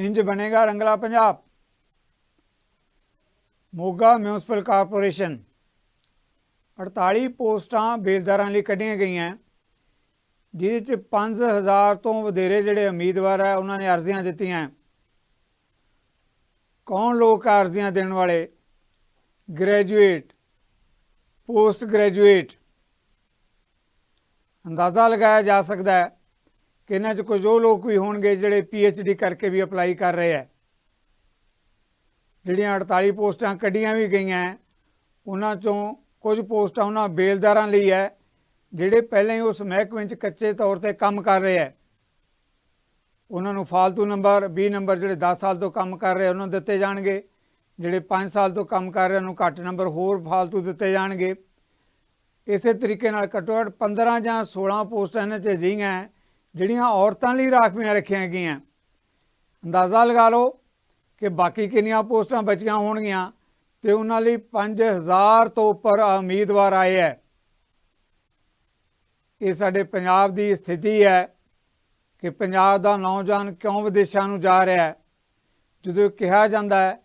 ਇੰਜ ਬਣੇਗਾ ਰੰਗਲਾ ਪੰਜਾਬ। Moga municipal corporation. 48 ਪੋਸਟਾਂ ਬੇਲਦਾਰਾਂ ਲਈ ਕੱਢੀਆਂ ਗਈਆਂ। ਜਿਹਦੇ ਚ 5000 ਤੋਂ ਵਧੇਰੇ ਜਿਹੜੇ ਉਮੀਦਵਾਰ ਹੈ ਉਹਨਾਂ ਨੇ ਅਰਜ਼ੀਆਂ ਦਿੱਤੀਆਂ। ਕੌਣ ਲੋਕ ਆ ਅਰਜ਼ੀਆਂ ਦੇਣ ਵਾਲੇ? ਗ੍ਰੈਜੂਏਟ। Post graduate. ਅੰਦਾਜ਼ਾ ਲਗਾਇਆ ਜਾ ਸਕਦਾ ਹੈ ਕਿ ਇਹਨਾਂ 'ਚ ਕੁਝ ਉਹ ਲੋਕ ਵੀ ਹੋਣਗੇ ਜਿਹੜੇ ਡੀ ਕਰਕੇ ਵੀ ਅਪਲਾਈ ਕਰ ਰਹੇ ਹੈ ਜਿਹੜੀਆਂ 48 ਪੋਸਟਾਂ ਕੱਢੀਆਂ ਵੀ ਗਈਆਂ, ਉਹਨਾਂ 'ਚੋਂ ਕੁਝ ਪੋਸਟਾਂ ਉਹਨਾਂ ਬੇਲਦਾਰਾਂ ਲਈ ਹੈ ਜਿਹੜੇ ਪਹਿਲਾਂ ਹੀ ਉਸ ਮਹਿਕਮੇ 'ਚ ਕੱਚੇ ਤੌਰ ਤੇ ਕੰਮ ਕਰ ਰਹੇ ਹੈ ਉਹਨਾਂ ਨੂੰ ਫਾਲਤੂ ਨੰਬਰ 20 ਨੰਬਰ ਜਿਹੜੇ 10 ਸਾਲ ਤੋਂ ਕੰਮ ਕਰ ਰਹੇ ਉਹਨਾਂ ਨੂੰ ਦਿੱਤੇ ਜਾਣਗੇ। ਜਿਹੜੇ 5 ਸਾਲ ਤੋਂ ਕੰਮ ਕਰ ਰਹੇ ਉਹਨਾਂ ਨੂੰ ਘੱਟ ਨੰਬਰ ਹੋਰ ਫਾਲਤੂ ਦਿੱਤੇ ਜਾਣਗੇ। ਇਸੇ ਤਰੀਕੇ ਨਾਲ ਘੱਟੋ ਘੱਟ 15 ਜਾਂ 16 ਪੋਸਟਾਂ ਇਹਨਾਂ 'ਚ ਅਜਿਹੀਆਂ ਹੈ ਜਿਹੜੀਆਂ ਔਰਤਾਂ ਲਈ ਰਾਖਵੀਆਂ ਰੱਖੀਆਂ ਗਈਆਂ। ਅੰਦਾਜ਼ਾ ਲਗਾ ਲਓ ਕਿ ਬਾਕੀ ਕਿੰਨੀਆਂ ਪੋਸਟਾਂ ਬਚੀਆਂ ਹੋਣਗੀਆਂ ਤੇ ਉਹਨਾਂ ਲਈ 5000 ਤੋਂ ਉੱਪਰ ਉਮੀਦਵਾਰ ਆਏ ਹੈ ਇਹ ਸਾਡੇ ਪੰਜਾਬ ਦੀ ਸਥਿਤੀ ਹੈ ਕਿ ਪੰਜਾਬ ਦਾ ਨੌਜਵਾਨ ਕਿਉਂ ਵਿਦੇਸ਼ਾਂ ਨੂੰ ਜਾ ਰਿਹਾ ਹੈ? ਜਦੋਂ ਕਿਹਾ ਜਾਂਦਾ ਹੈ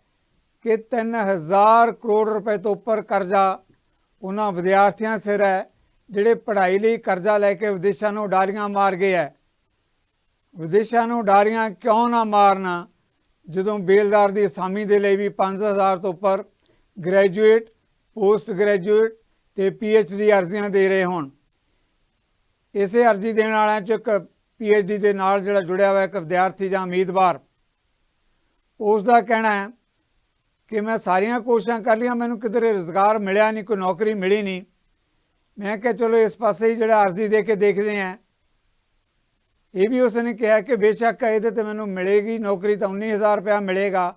ਕਿ 3000 ਕਰੋੜ ਰੁਪਏ ਤੋਂ ਉੱਪਰ ਕਰਜ਼ਾ ਉਹਨਾਂ ਵਿਦਿਆਰਥੀਆਂ ਸਿਰ ਹੈ, ਜਿਹੜੇ ਪੜ੍ਹਾਈ ਲਈ ਕਰਜ਼ਾ ਲੈ ਕੇ ਵਿਦੇਸ਼ਾਂ ਨੂੰ ਉਡਾਰੀਆਂ ਮਾਰ ਗਏ ਹੈ। ਵਿਦੇਸ਼ਾਂ ਨੂੰ ਉਡਾਰੀਆਂ ਕਿਉਂ ਨਾ ਮਾਰਨਾ? ਜਦੋਂ ਬੇਲਦਾਰ ਦੀ ਅਸਾਮੀ ਦੇ ਲਈ ਵੀ 5000 ਤੋਂ ਉੱਪਰ ਗ੍ਰੈਜੂਏਟ ਪੋਸਟ ਗ੍ਰੈਜੂਏਟ ਤੇ ਡੀ ਅਰਜ਼ੀਆਂ ਦੇ ਰਹੇ ਹੋਣ। ਇਸੇ ਅਰਜ਼ੀ ਦੇਣ ਵਾਲਿਆਂ ਚ ਇੱਕ ਡੀ ਦੇ ਨਾਲ ਜਿਹੜਾ ਜੁੜਿਆ ਹੋਇਆ ਇੱਕ ਵਿਦਿਆਰਥੀ ਜਾਂ ਉਮੀਦਵਾਰ ਉਸ ਦਾ ਕਹਿਣਾ ਹੈ ਕਿ ਮੈਂ ਸਾਰੀਆਂ ਕੋਸ਼ਿਸ਼ਾਂ ਕਰ ਲਈਆਂ, ਮੈਨੂੰ ਕਿਧਰੇ ਰੋਜ਼ਗਾਰ ਮਿਲਿਆ ਨਹੀਂ, ਕੋਈ ਨੌਕਰੀ ਮਿਲੀ ਨਹੀਂ। ਮੈਂ ਕਿਹਾ ਚਲੋ ਇਸ ਪਾਸੇ ਹੀ ਜਿਹੜਾ ਅਰਜ਼ੀ ਦੇ ਕੇ ਦੇਖਦੇ ਆਂ ਇਹ ਵੀ ਉਸਨੇ ਕਿਹਾ ਕਿ ਬੇਸ਼ੱਕ ਇਹਦੇ ਤੇ ਮੈਨੂੰ ਮਿਲੇਗੀ, ਨੌਕਰੀ ਤਾਂ 19000 ਰੁਪਇਆ ਮਿਲੇਗਾ।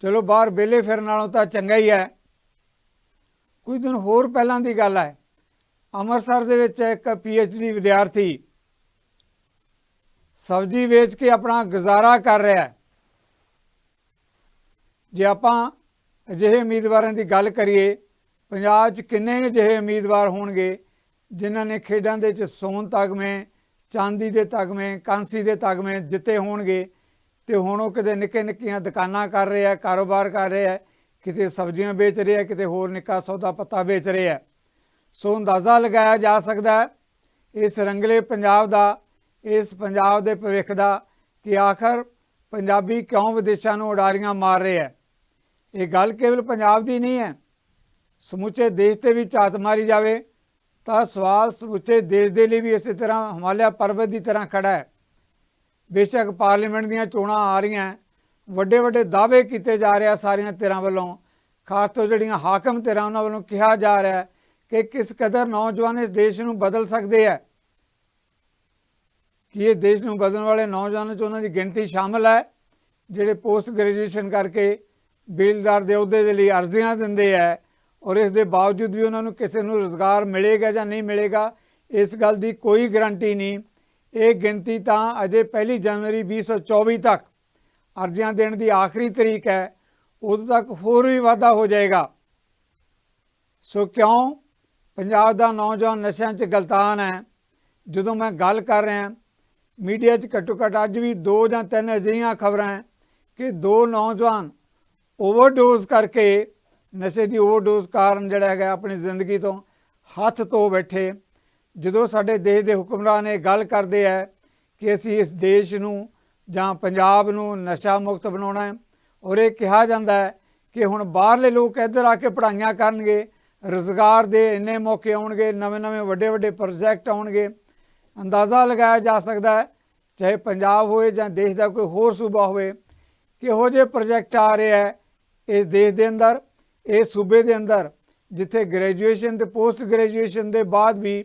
ਚਲੋ ਬਾਹਰ ਬੇਲੇ ਫਿਰਨ ਨਾਲੋਂ ਤਾਂ ਚੰਗਾ ਹੀ ਹੈ। ਕੁਝ ਦਿਨ ਹੋਰ ਪਹਿਲਾਂ ਦੀ ਗੱਲ ਹੈ। ਅੰਮ੍ਰਿਤਸਰ ਦੇ ਵਿੱਚ ਇੱਕ ਡੀ ਵਿਦਿਆਰਥੀ ਸਬਜ਼ੀ ਵੇਚ ਕੇ ਆਪਣਾ ਗੁਜ਼ਾਰਾ ਕਰ ਰਿਹਾ ਹੈ। ਜੇ ਆਪਾਂ ਅਜਿਹੇ ਉਮੀਦਵਾਰਾਂ ਦੀ ਗੱਲ ਕਰੀਏ, ਪੰਜਾਬ 'ਚ ਕਿੰਨੇ ਅਜਿਹੇ ਉਮੀਦਵਾਰ ਹੋਣਗੇ, ਜਿਨ੍ਹਾਂ ਨੇ ਖੇਡਾਂ ਦੇ ਵਿੱਚ ਸੋਨ ਤਗਮੇ ਚਾਂਦੀ ਦੇ ਤਗਮੇ, ਕਾਂਸੀ ਦੇ ਤਗਮੇ ਜਿੱਤੇ ਹੋਣਗੇ ਤੇ ਹੁਣ ਉਹ ਕਿਤੇ ਨਿੱਕੇ ਨਿੱਕੀਆਂ ਦੁਕਾਨਾਂ ਕਰ ਰਹੇ ਆ ਕਾਰੋਬਾਰ ਕਰ ਰਿਹਾ ਕਿਤੇ ਸਬਜ਼ੀਆਂ ਵੇਚ ਰਿਹਾ ਕਿਤੇ ਹੋਰ ਨਿੱਕਾ ਸੌਦਾ ਪੱਤਾ ਵੇਚ ਰਿਹਾ ਸੋ ਅੰਦਾਜ਼ਾ ਲਗਾਇਆ ਜਾ ਸਕਦਾ ਹੈ, ਇਸ ਰੰਗਲੇ ਪੰਜਾਬ ਦਾ, ਇਸ ਪੰਜਾਬ ਦੇ ਭਵਿੱਖ ਦਾ ਕਿ ਆਖਰ ਪੰਜਾਬੀ ਕਿਉਂ ਵਿਦੇਸ਼ਾਂ ਨੂੰ ਉਡਾਰੀਆਂ ਮਾਰ ਰਿਹਾ ਹੈ। ਇਹ ਗੱਲ ਕੇਵਲ ਪੰਜਾਬ ਦੀ ਨਹੀਂ ਹੈ, ਸਮੁੱਚੇ ਦੇਸ਼ ਤੇ ਵੀ ਝਾਤ ਮਾਰੀ ਜਾਵੇ ਤਾਂ ਸਵਾਲ ਸਮੁੱਚੇ ਦੇਸ਼ ਦੇ ਲਈ ਵੀ ਇਸੇ ਤਰ੍ਹਾਂ ਹਿਮਾਲਿਆ ਪਰਬਤ ਦੀ ਤਰ੍ਹਾਂ ਖੜਾ ਹੈ। ਬੇਸ਼ੱਕ ਪਾਰਲੀਮੈਂਟ ਦੀਆਂ ਚੋਣਾਂ ਆ ਰਹੀਆਂ ਵੱਡੇ ਵੱਡੇ ਦਾਅਵੇ ਕੀਤੇ ਜਾ ਰਹੇ ਸਾਰੀਆਂ ਧਿਰਾਂ ਵੱਲੋਂ। ਖਾਸ ਤੌਰ ਜਿਹੜੀਆਂ ਹਾਕਮ ਧਿਰਾਂ ਉਹਨਾਂ ਵੱਲੋਂ ਕਿਹਾ ਜਾ ਰਿਹਾ ਕਿ ਕਿਸ ਕਦਰ ਨੌਜਵਾਨ ਇਸ ਦੇਸ਼ ਨੂੰ ਬਦਲ ਸਕਦੇ ਆ ਕਿ ਇਹ ਦੇਸ਼ ਨੂੰ ਬਦਲਣ ਵਾਲੇ ਨੌਜਵਾਨਾਂ 'ਚ ਉਹਨਾਂ ਦੀ ਗਿਣਤੀ ਸ਼ਾਮਲ ਹੈ? ਜਿਹੜੇ ਪੋਸਟ ਗ੍ਰੈਜੂਏਸ਼ਨ ਕਰਕੇ ਬੇਲਦਾਰ ਦੇ ਅਹੁਦੇ ਦੇ ਲਈ ਅਰਜ਼ੀਆਂ ਦਿੰਦੇ ਆ ਔਰ ਇਸ ਦੇ ਬਾਵਜੂਦ ਵੀ ਉਹਨਾਂ ਨੂੰ ਕਿਸੇ ਨੂੰ ਰੋਜ਼ਗਾਰ ਮਿਲੇਗਾ ਜਾਂ ਨਹੀਂ ਮਿਲੇਗਾ, ਇਸ ਗੱਲ ਦੀ ਕੋਈ ਗਾਰੰਟੀ ਨਹੀਂ। ਇਹ ਗਿਣਤੀ ਤਾਂ ਅਜੇ ਪਹਿਲੀ ਜਨਵਰੀ 2024 ਤੱਕ ਅਰਜ਼ੀਆਂ ਦੇਣ ਦੀ ਆਖਰੀ ਤਰੀਕ ਹੈ, ਉਦੋਂ ਤੱਕ ਹੋਰ ਵੀ ਵਾਧਾ ਹੋ ਜਾਏਗਾ। ਸੋ ਕਿਉਂ? ਪੰਜਾਬ ਦਾ ਨੌਜਵਾਨ ਨਸ਼ਿਆਂ 'ਚ ਗਲਤਾਨ ਹੈ। ਜਦੋਂ ਮੈਂ ਗੱਲ ਕਰ ਰਿਹਾ, ਮੀਡੀਆ 'ਚ ਘੱਟੋ ਘੱਟ ਅੱਜ ਵੀ ਦੋ ਜਾਂ ਤਿੰਨ ਅਜਿਹੀਆਂ ਖਬਰਾਂ ਕਿ ਦੋ ਨੌਜਵਾਨ ਓਵਰਡੋਜ਼ ਕਰਕੇ ਨਸ਼ੇ ਦੀ ਓਵਰਡੋਜ਼ ਕਾਰਨ ਜਿਹੜਾ ਹੈਗਾ ਆਪਣੀ ਜ਼ਿੰਦਗੀ ਤੋਂ ਹੱਥ ਧੋ ਬੈਠੇ। ਜਦੋਂ ਸਾਡੇ ਦੇਸ਼ ਦੇ ਹੁਕਮਰਾਨ ਇਹ ਗੱਲ ਕਰਦੇ ਆ ਕਿ ਅਸੀਂ ਇਸ ਦੇਸ਼ ਨੂੰ ਜਾਂ ਪੰਜਾਬ ਨੂੰ ਨਸ਼ਾ ਮੁਕਤ ਬਣਾਉਣਾ ਹੈ ਔਰ ਇਹ ਕਿਹਾ ਜਾਂਦਾ ਹੈ ਕਿ ਹੁਣ ਬਾਹਰਲੇ ਲੋਕ ਇੱਧਰ ਆ ਕੇ ਪੜ੍ਹਾਈਆਂ ਕਰਨਗੇ, ਰੋਜ਼ਗਾਰ ਦੇ ਇੰਨੇ ਮੌਕੇ ਆਉਣਗੇ, ਨਵੇਂ-ਨਵੇਂ, ਵੱਡੇ-ਵੱਡੇ ਪ੍ਰੋਜੈਕਟ ਆਉਣਗੇ। ਅੰਦਾਜ਼ਾ ਲਗਾਇਆ ਜਾ ਸਕਦਾ ਹੈ, ਚਾਹੇ ਪੰਜਾਬ ਹੋਵੇ ਜਾਂ ਦੇਸ਼ ਦਾ ਕੋਈ ਹੋਰ ਸੂਬਾ ਹੋਵੇ, ਕਿਹੋ ਜਿਹੇ ਪ੍ਰੋਜੈਕਟ ਆ ਰਹੇ ਹੈ ਇਸ ਦੇਸ਼ ਦੇ ਅੰਦਰ। ਇਹ ਸੂਬੇ ਦੇ ਅੰਦਰ, ਜਿੱਥੇ ਗ੍ਰੈਜੂਏਸ਼ਨ ਤੇ ਪੋਸਟ ਗ੍ਰੈਜੂਏਸ਼ਨ ਦੇ ਬਾਅਦ ਵੀ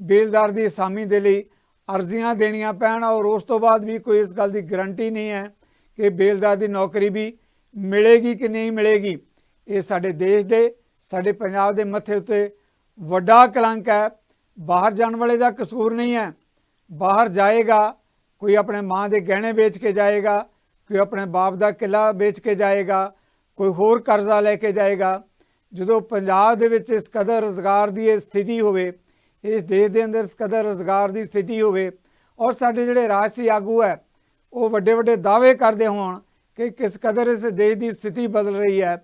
ਬੇਲਦਾਰ ਦੀ ਅਸਾਮੀ ਦੇ ਲਈ ਅਰਜ਼ੀਆਂ ਦੇਣੀਆਂ ਪੈਣ ਔਰ ਉਸ ਤੋਂ ਬਾਅਦ ਵੀ ਕੋਈ ਇਸ ਗੱਲ ਦੀ ਗਰੰਟੀ ਨਹੀਂ ਹੈ ਕਿ ਬੇਲਦਾਰ ਦੀ ਨੌਕਰੀ ਵੀ ਮਿਲੇਗੀ ਕਿ ਨਹੀਂ ਮਿਲੇਗੀ। ਇਹ ਸਾਡੇ ਦੇਸ਼ ਦੇ, ਸਾਡੇ ਪੰਜਾਬ ਦੇ ਮੱਥੇ ਉੱਤੇ ਵੱਡਾ ਕਲੰਕ ਹੈ। ਬਾਹਰ ਜਾਣ ਵਾਲੇ ਦਾ ਕਸੂਰ ਨਹੀਂ ਹੈ। ਬਾਹਰ ਜਾਏਗਾ, ਕੋਈ ਆਪਣੇ ਮਾਂ ਦੇ ਗਹਿਣੇ ਵੇਚ ਕੇ ਜਾਏਗਾ, ਕੋਈ ਆਪਣੇ ਬਾਪ ਦਾ ਕਿਲਾ ਵੇਚ ਕੇ ਜਾਏਗਾ ਕੋਈ ਹੋਰ ਕਰਜ਼ਾ ਲੈ ਕੇ ਜਾਏਗਾ, ਜਦੋਂ ਪੰਜਾਬ ਦੇ ਵਿੱਚ ਇਸ ਕਦਰ ਰੋਜ਼ਗਾਰ ਦੀ ਇਹ ਸਥਿਤੀ ਹੋਵੇ, ਇਸ ਦੇਸ਼ ਦੇ ਅੰਦਰ ਇਸ ਕਦਰ ਰੋਜ਼ਗਾਰ ਦੀ ਸਥਿਤੀ ਹੋਵੇ, ਔਰ ਸਾਡੇ ਜਿਹੜੇ ਰਾਜਸੀ ਆਗੂ ਹੈ, ਉਹ ਵੱਡੇ ਵੱਡੇ ਦਾਅਵੇ ਕਰਦੇ ਹੋਣ ਕਿ ਕਿਸ ਕਦਰ ਇਸ ਦੇਸ਼ ਦੀ ਸਥਿਤੀ ਬਦਲ ਰਹੀ ਹੈ।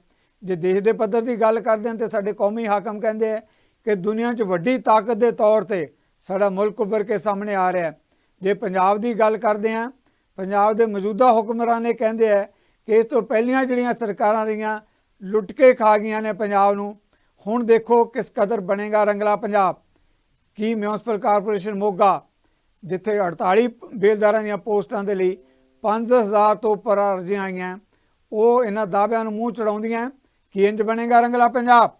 ਜੇ ਦੇਸ਼ ਦੇ ਪੱਧਰ ਦੀ ਗੱਲ ਕਰਦੇ ਹਨ ਤੇ ਸਾਡੇ ਕੌਮੀ ਹਾਕਮ ਕਹਿੰਦੇ ਆ ਕਿ ਦੁਨੀਆ 'ਚ ਵੱਡੀ ਤਾਕਤ ਦੇ ਤੌਰ ਤੇ ਸਾਡਾ ਮੁਲਕ ਉੱਭਰ ਕੇ ਸਾਹਮਣੇ ਆ ਰਿਹਾ ਜੇ ਪੰਜਾਬ ਦੀ ਗੱਲ ਕਰਦੇ ਹਾਂ, ਪੰਜਾਬ ਦੇ ਮੌਜੂਦਾ ਹੁਕਮਰਾਨ ਇਹ ਕਹਿੰਦੇ ਆ ਕਿ ਇਸ ਤੋਂ ਪਹਿਲੀਆਂ ਜਿਹੜੀਆਂ ਸਰਕਾਰਾਂ ਰਹੀਆਂ, ਲੁੱਟ ਕੇ ਖਾ ਗਈਆਂ ਨੇ ਪੰਜਾਬ ਨੂੰ। ਹੁਣ ਦੇਖੋ ਕਿਸ ਕਦਰ ਬਣੇਗਾ ਰੰਗਲਾ ਪੰਜਾਬ। ਕੀ ਮਿਊਨਿਸਪਲ ਕਾਰਪੋਰੇਸ਼ਨ ਮੋਗਾ, ਜਿੱਥੇ 48 ਬੇਲਦਾਰਾਂ ਦੀਆਂ ਪੋਸਟਾਂ ਦੇ ਲਈ 5000 ਤੋਂ ਉੱਪਰ ਅਰਜ਼ੀਆਂ ਆਈਆਂ, ਉਹ ਇਹਨਾਂ ਦਾਅਵਿਆਂ ਨੂੰ ਮੂੰਹ ਚੜਾਉਂਦੀਆਂ, ਕਿ ਇੰਜ ਬਣੇਗਾ ਰੰਗਲਾ ਪੰਜਾਬ?